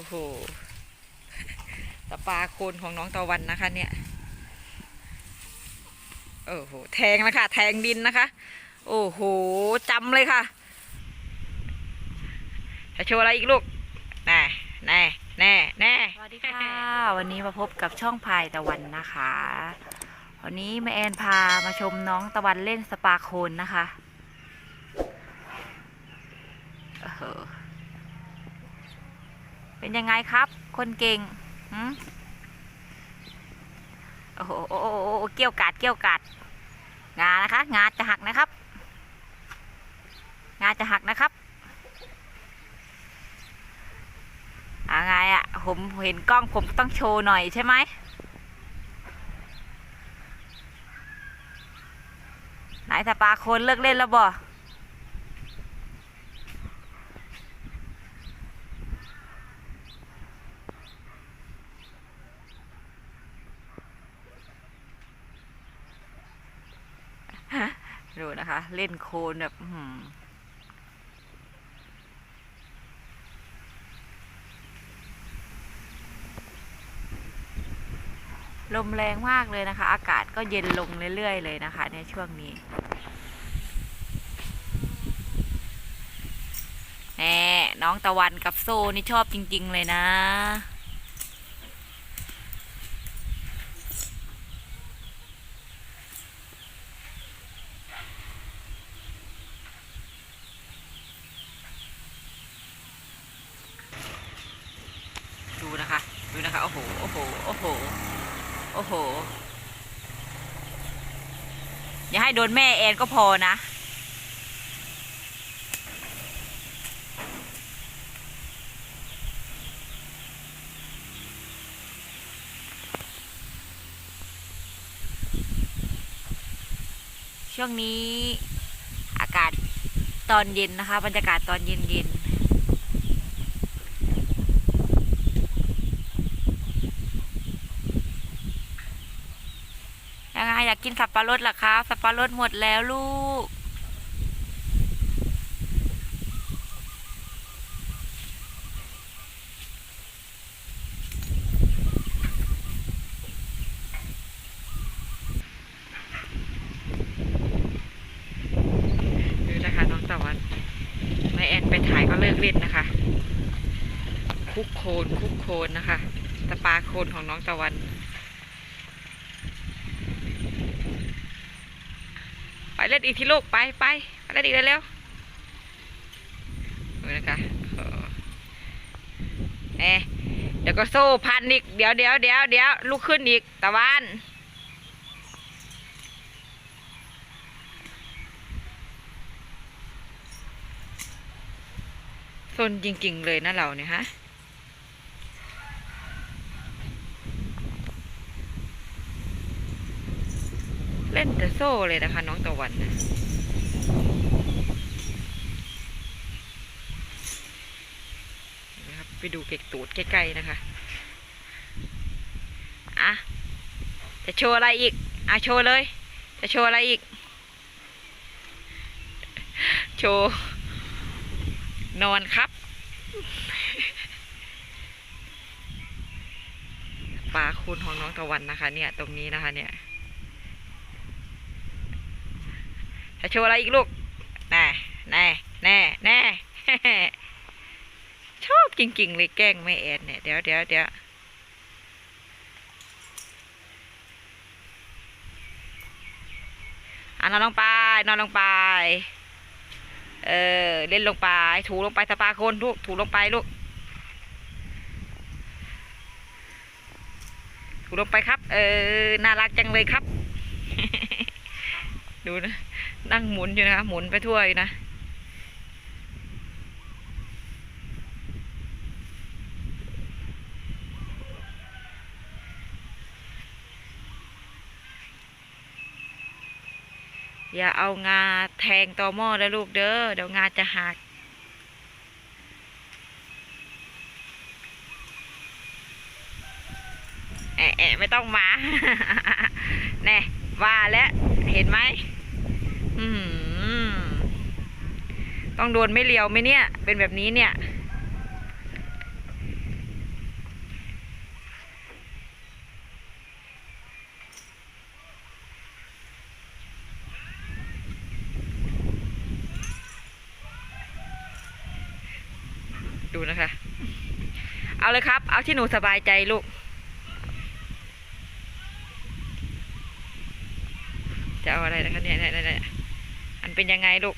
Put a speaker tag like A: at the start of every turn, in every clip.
A: อ้โหตะปาโคนของน้องตะวันนะคะ เนี่ยโอ้โหแทงนะคะ แทงดินนะคะ โอ้โหจำเลยค่ะจะโชว์อะไรอีกลูกแน่แน่แน่แน่
B: สวัสดีค่ะ วันนี้มาพบกับช่องพายตะวันนะคะ วันนี้แม่แอนพามาชมน้องตะวันเล่นสปาโคนนะคะเออ เป็นยังไงครับ คนเก่งโอ้โหโอ้โหเกี่ยวกาดเกี่ยวกาดงานะคะ งาจะหักนะครับ งาจะหักนะครับอะไงอะผมเห็นกล้องผมต้องโชว์หน่อยใช่ไหมไหนสปาโคนเลิกเล่นแล้วบ่ ดูนะคะ เล่นโคลนแบบลมแรงมากเลยนะคะ อากาศก็เย็นลงเรื่อยๆเลยนะคะ ในช่วงนี้แน่น้องตะวันกับโซนี่ชอบจริง ๆ เลยนะ
A: ดูนะคะ ดูนะคะ โอ้โห โอ้โห โอ้โห โอ้โห
B: อย่าให้โดนแม่แอนก็พอนะ ช่วงนี้อากาศตอนเย็นนะคะ บรรยากาศตอนเย็นๆยัง อยากกินสับปะรดเหรอคะสับปะรดหมดแล้วลูก
A: ดูนะคะน้องตะวันแม่แอนไปถ่ายก็เลิกเล่นนะคะ คุกโคนคุกโคนนะคะตะปาโคนของน้องตะวัน ไป เล่นอีกที่ลูกไปไปเล่นอีกเร็วๆดูนะคะเออเอ๊เดี๋ยวก็โซ่พันอีกเดี๋ยวเดี๋ยวเดี๋ยวเดี๋ยวลุกขึ้นอีกตะวันซนจริงๆเลยนะเราเนี่ยฮะ เล่นแต่ โซ่เลยนะคะ น้องตะวันนะครับไปดูเก็กตูดใกล้ๆนะคะ อะ จะโชว์อะไรอีก อะโชว์เลย จะโชว์อะไรอีก โชว์ นอนครับ ปลาคุณของน้องตะวันนะคะ เนี่ย ตรงนี้นะคะเนี่ย จะโชว์อะไรอีกลูกแน่แน่แน่แน่ชอบจริง ๆ เลยแกล้งแม่แอนเนี่ยเดี๋ยวเดี๋ยวเดี๋ยอะนอนลงไป นอนลงไป เออ เล่นลงไป ถูลงไปสปาโคนลูก ถูลงไปลูก ถูลงไปครับ เออ น่ารักจังเลยครับ ดูนะ นั่งหมุนอยู่นะคะหมุนไปทั่วยนะ อย่าเอางาแทงต่อหม้อแล้วลูกเด้อเดี๋ยวงาจะหักแอะไม่ต้องมา แน่ว่าแล้ว เห็นไหม ต้องโดนไม่เลียวไหมเนี่ย เป็นแบบนี้เนี่ย ดูนะคะ เอาเลยครับ เอาที่หนูสบายใจลูกจะเอาอะไรนะคะเนี่ยเนี่ยเนี่ย เนี่ยอันเป็นยังไงลูก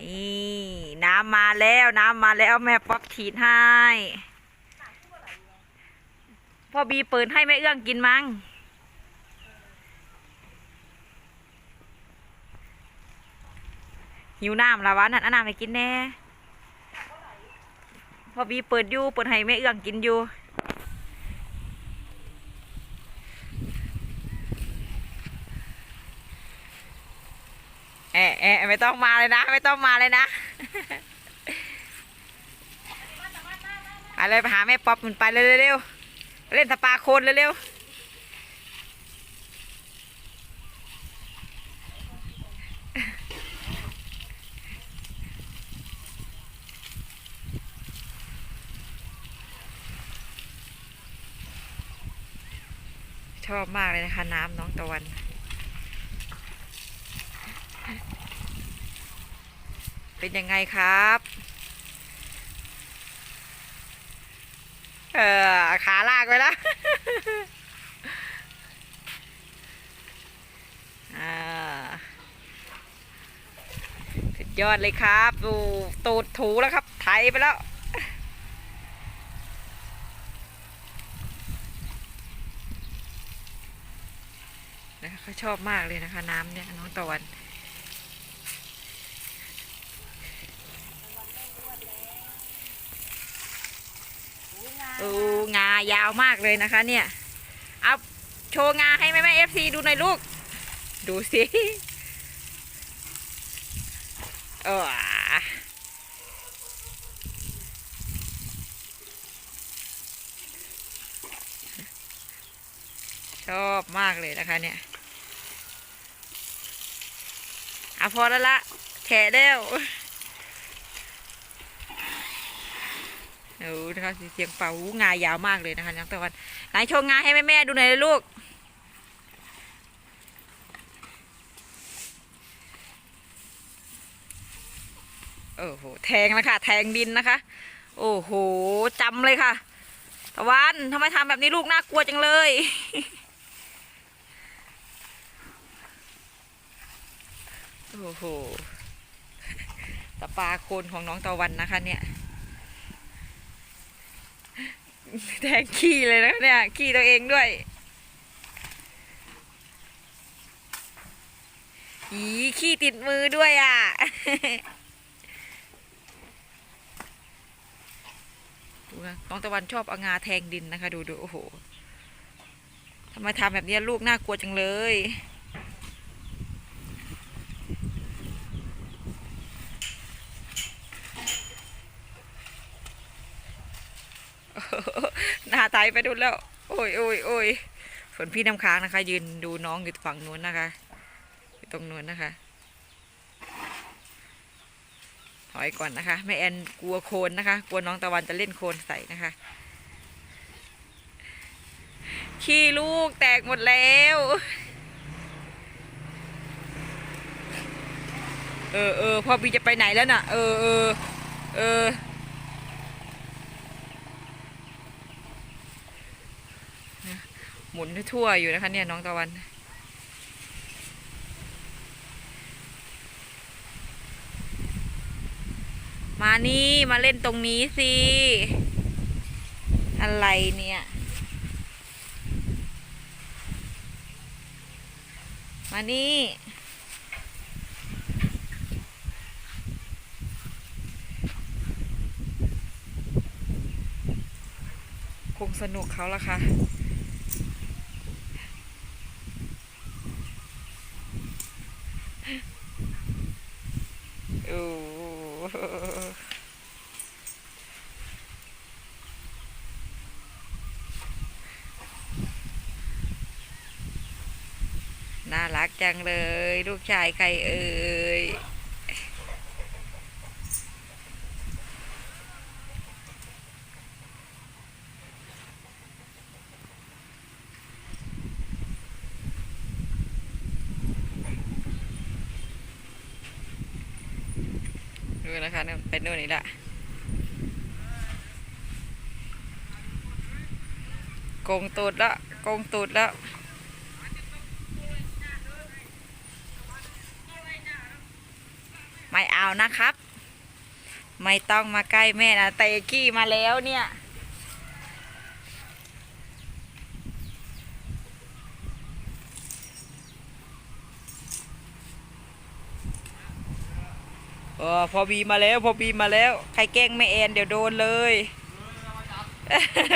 A: นี่น้ำมาแล้วน้ำมาแล้วแม่ป๊อปฉีดให้ พ่อบีเปิดให้แม่เอื้องกินมั้งหิวน้ำละวะนั่นน้ำให้กินแน่พอบีเปิดอยู่เปิดให้แม่เอื้องกินอยู่ะเอะไม่ต้องมาเลยนะ ไม่ต้องมาเลยนะไปเลยไปหาแม่ป๊อปมันไปเร็วๆเล่นสปาโคนเร็วๆชอบมากเลยนะคะ น้ำน้องตะวัน เป็นยังไงครับ เออขาลากไปแล้วอ่าสุดยอดเลยครับ ดูตูดถูแล้วครับ ไถไปแล้วนะคะเขาชอบมากเลยนะคะ น้ำเนี่ยน้องตะวัน โอ้งายาวมากเลยนะคะเนี่ยเอาโชว์งาให้แม่แม่เอฟซีดูหน่อยลูก ดูสิเออชอบมากเลยนะคะเนี่ยอะพอแล้วละแฉะแล้ว ดูนะคะเสียงเป่าหูงายาวมากเลยนะคะน้องตะวันไหนโชว์งาให้แม่แม่ๆดูหน่อยเลยลูกโอ้โหแทงแล้วค่ะแทงดินนะคะ โอ้โหจำเลยค่ะ ตะวันทำไมทำแบบนี้ลูกน่ากลัวจังเลยโอ้โหตะปาโคนของน้องตะวันนะคะเนี่ย แทงขี้เลยนะเนี่ย ขี้ตัวเองด้วย อีขี้ติดมือด้วยอะ ดูนะน้องตะวันชอบเอางาแทงดินนะคะ ดูดูโอ้โหทำไมทำแบบนี้ลูกน่ากลัวจังเลย หาไตไปดูแล้ว โอ้ยโอ้ยโอ้ยส่วนพี่น้ำค้างนะคะ ยืนดูน้องอยู่ฝั่งนู้นนะคะอยู่ตรงนู้นนะคะถอยก่อนนะคะแม่แอนกลัวโคลนนะคะ กลัวน้องตะวันจะเล่นโคลนใส่นะคะขี้ลูกแตกหมดแล้ว เออเออพ่อบีจะไปไหนแล้วน่ะ เออเออเออ หมุนทั่วอยู่นะคะ เนี่ยน้องตะวัน มานี่มาเล่นตรงนี้สิ อะไรเนี่ย มานี่คงสนุกเขาละค่ะ โอ้ น่ารักจังเลย ลูกชายใครเอ่ยดูนะคะเป็นนู่นนี่ละโกงตูดล้วโกงตูดแล้ว ไม่เอา นะครับ ไม่ต้องมาใกล้แม่นะเตกี้มาแล้วเนี่ยเออพอบีมาแล้ว พอบีมาแล้ว ใครแกล้งแม่แอนเดี๋ยวโดนเลย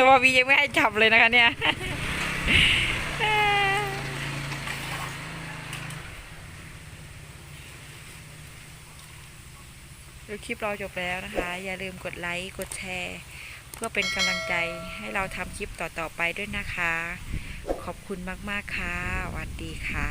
A: พอบียังไม่ให้จับเลยนะคะเนี่ย ดูคลิปเราจบแล้วนะคะ อย่าลืมกดไลค์กดแชร์ เพื่อเป็นกำลังใจให้เราทำคลิปต่อๆไปด้วยนะคะ ขอบคุณมากๆค่ะสวัสดีค่ะ